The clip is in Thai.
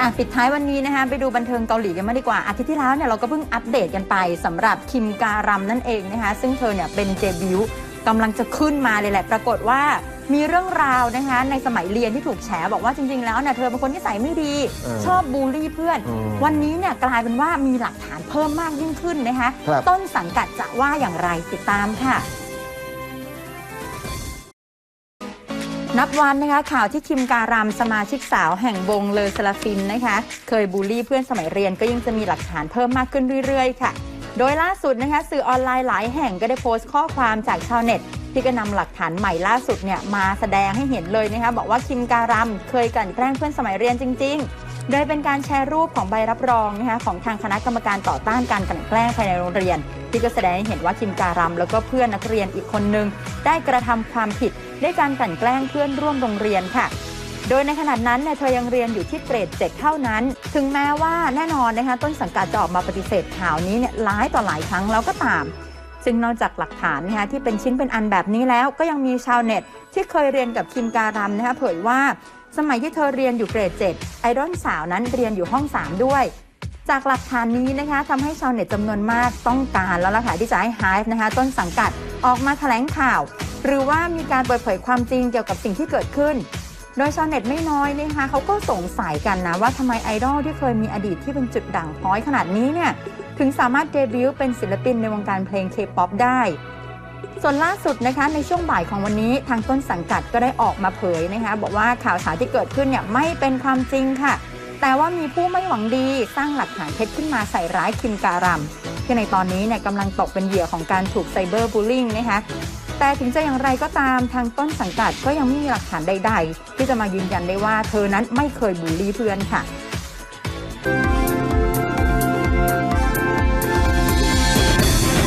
อะปิดท้ายวันนี้นะคะไปดูบันเทิงเกาหลีกันมางดีกว่าอาทิตย์ที่แล้วเนี่ยเราก็เพิ่งอัปเดตกันไปสำหรับคิมการัมนั่นเองนะคะซึ่งเธอเนี่ยเป็นเดบิวต์กำลังจะขึ้นมาเลยแหละ ปรากฏว่ามีเรื่องราวนะคะในสมัยเรียนที่ถูกแฉบอกว่าจริง ๆ แล้วเนี่ยเธอเป็นคนที่ใส่ไม่ดีเออชอบบูลลี่เพื่อนอืมวันนี้เนี่ยกลายเป็นว่ามีหลักฐานเพิ่มมากยิ่งขึ้นนะคะครับต้นสังกัดจะว่าอย่างไรติดตามค่ะ นับวันนะคะข่าวที่คิมการามสมาชิกสาวแห่งวงเลอสลาฟินนะคะ เคยบูลลี่เพื่อนสมัยเรียนก็ยังจะมีหลักฐานเพิ่มมากขึ้นเรื่อยๆ ค่ะ โดยล่าสุดนะคะสื่อออนไลน์หลายแห่งก็ได้โพสต์ข้อความจากชาวเน็ต ที่ก็นำหลักฐานใหม่ล่าสุดเนี่ยมาแสดงให้เห็นเลยนะคะบอกว่าคิมการามเคยกลั่นแกล้งเพื่อนสมัยเรียนจริง ๆ โดยเป็นการแชร์รูปของใบรับรองนะคะของทางคณะกรรมการต่อต้านการกลั่นแกล้งภายในโรงเรียน ที่ก็แสดงให้เห็นว่าคิมการัม แล้วก็เพื่อนนักเรียนอีกคนนึง ได้กระทำความผิดด้วยการกลั่นแกล้งเพื่อนร่วมโรงเรียนค่ะ โดยในขณะนั้นเนี่ยเธอยังเรียนอยู่ที่เกรด7เท่านั้น ถึงแม้ว่าแน่นอนนะคะต้นสังกัดจะออกมาปฏิเสธข่าวนี้เนี่ยหลายต่อหลายครั้งแล้วก็ตามซึ่งนอกจากหลักฐานนะคะที่เป็นชิ้นเป็นอันแบบนี้แล้ว ก็ยังมีชาวเน็ต ที่เคยเรียนกับคิมการัมนะคะเผยว่า สมัยที่เธอเรียนอยู่เกรด 7 ไอดอลสาวนั้นเรียนอยู่ห้อง 3 ด้วย จากหลักฐานนี้นะคะทำให้ชาวเน็ตจำนวนมากต้องการแล้วล่ะค่ะที่จะให้ไฮฟ์นะคะต้นสังกัดออกมาแถลงข่าว หรือว่ามีการเปิดเผยความจริงเกี่ยวกับสิ่งที่เกิดขึ้น โดยชาวเน็ตไม่น้อยนะคะเขาก็สงสัยกันนะว่าทำไมไอดอลที่เคยมีอดีตที่เป็นจุดด่างพ้อยขนาดนี้เนี่ยถึงสามารถเดบิวต์เป็นศิลปินในวงการเพลงเคป๊อปได้ ส่วนล่าสุดนะคะในช่วงบ่ายของวันนี้ทางต้นสังกัดก็ได้ออกมาเผยนะคะบอกว่าข่าวสารที่เกิดขึ้นเนี่ยไม่เป็นความจริงค่ะ แต่ว่ามีผู้ไม่หวังดีสร้างหลักฐานเท็จขึ้นมาใส่ร้ายคิมการัมที่ในตอนนี้เนี่ยกำลังตกเป็นเหยื่อของการถูกไซเบอร์บูลลิงนะคะแต่ถึงจะอย่างไรก็ตามทางต้นสังกัดก็ยังไม่มีหลักฐานใด ๆ ที่จะมายืนยันได้ว่าเธอนั้นไม่เคยบูลลี่เพื่อนค่ะ